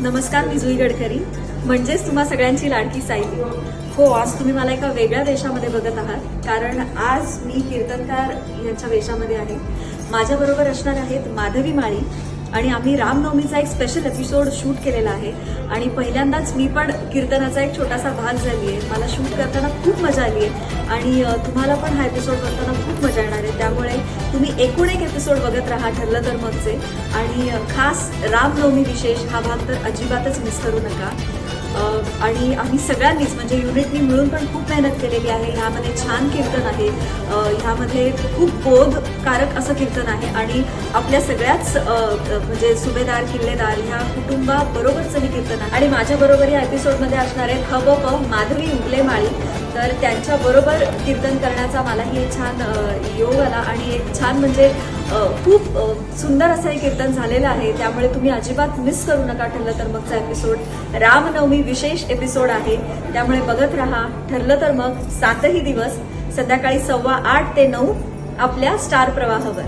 नमस्कार मी जुई गडकरी. म्हणजेच तुम्हा सगळ्यांची लाडकी सायली हो आज तुम्ही मला एका वेगळ्या वेशामध्ये बघत आहात. कारण आज मी कीर्तनकार यांच्या वेशामध्ये आहे. माझ्याबरोबर असणार आहेत माधवी माळी आणि आम्ही रामनवमीचा एक स्पेशल एपिसोड शूट केलेला आहे. आणि पहिल्यांदाच मी पण कीर्तनाचा एक छोटासा भाग झाली आहे मला शूट करताना खूप मजा आली आहे आणि तुम्हाला पण हा एपिसोड करताना खूप मजा येणार आहे. त्यामुळे तुम्ही एकूण एक एपिसोड बघत राहा ठरलं तर मगचे. आणि खास रामनवमी विशेष हा भाग तर अजिबातच मिस करू नका. आणि आम्ही सगळ्यांनीच म्हणजे युनिटनी मिळून पण खूप मेहनत केलेली आहे. ह्यामध्ये छान कीर्तन आहे. ह्यामध्ये खूप बोधकारक असं कीर्तन आहे. आणि आपल्या सगळ्याच म्हणजे सुभेदार किल्लेदार ह्या कुटुंबाबरोबरचं हे कीर्तन आहे. आणि माझ्याबरोबर या एपिसोडमध्ये असणार आहेत प माधवी उगलेमाळी तर त्यांच्याबरोबर कीर्तन करण्याचा मलाही छान योग आला. आणि एक छान म्हणजे खूप सुंदर असं हे कीर्तन झालेलं आहे. त्यामुळे तुम्ही अजिबात मिस करू नका ठरलं तर मगचा एपिसोड रामनवमी विशेष एपिसोड आहे. त्यामुळे बघत राहा. ठरलं तर मग सातही दिवस. संध्याकाळी सव्वा आठ ते नऊ आपल्या स्टार प्रवाहावर.